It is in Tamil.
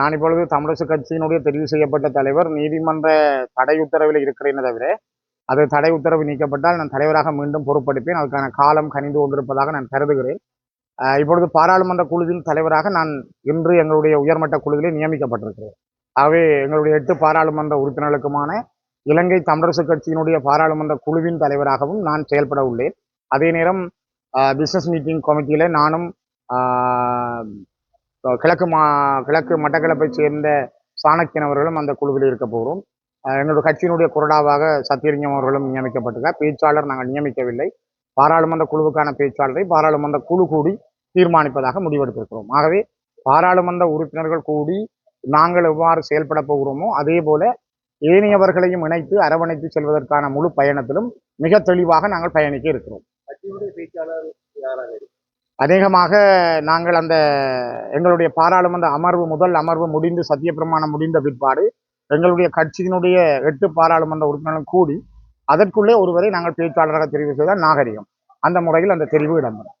நான் இப்பொழுது தமிழரசு கட்சியினுடைய தெரிவு செய்யப்பட்ட தலைவர் நீதிமன்ற தடை உத்தரவில் இருக்கிறேனே தவிர அது தடை உத்தரவு நீக்கப்பட்டால் நான் தலைவராக மீண்டும் பொறுப்பெடுப்பேன். அதுக்கான காலம் கனிந்து கொண்டிருப்பதாக நான் கருதுகிறேன். இப்பொழுது பாராளுமன்ற குழுவின் தலைவராக நான் இன்று எங்களுடைய உயர்மட்ட குழுவிலே நியமிக்கப்பட்டிருக்கிறேன். ஆகவே எங்களுடைய எட்டு பாராளுமன்ற உறுப்பினர்களுக்குமான இலங்கை தமிழரசு கட்சியினுடைய பாராளுமன்ற குழுவின் தலைவராகவும் நான் செயல்பட உள்ளேன். அதே நேரம் பிஸ்னஸ் மீட்டிங் கமிட்டியில் நானும் கிழக்கு மா கிழக்கு மட்டக்களப்பை சேர்ந்த சாணக்கியன் அவர்களும் அந்த குழுவில் இருக்க போகிறோம். எங்களுடைய கட்சியினுடைய குரடாவாக சத்தியலிங்கம் அவர்களும் நியமிக்கப்பட்டிருக்கார். பேச்சாளர் நாங்கள் நியமிக்கவில்லை. பாராளுமன்ற குழுவுக்கான பேச்சாளரை பாராளுமன்ற குழு கூடி தீர்மானிப்பதாக முடிவெடுத்திருக்கிறோம். ஆகவே பாராளுமன்ற உறுப்பினர்கள் கூடி நாங்கள் எவ்வாறு செயல்பட போகிறோமோ அதே போல ஏனையவர்களையும் இணைத்து அரவணைத்து செல்வதற்கான முழு பயணத்திலும் மிக தெளிவாக நாங்கள் பயணிக்க இருக்கிறோம். அநேகமாக நாங்கள் அந்த எங்களுடைய பாராளுமன்ற அமர்வு முதல் அமர்வு முடிந்து சத்தியப்பிரமாணம் முடிந்த பிற்பாடு எங்களுடைய கட்சியினுடைய எட்டு பாராளுமன்ற உறுப்பினர்களும் கூடி அதற்குள்ளே ஒருவரை நாங்கள் பேச்சாளராக தெரிவு செய்தால் நாகரிகம். அந்த முறையில் அந்த தெரிவு இடம்பெறும்.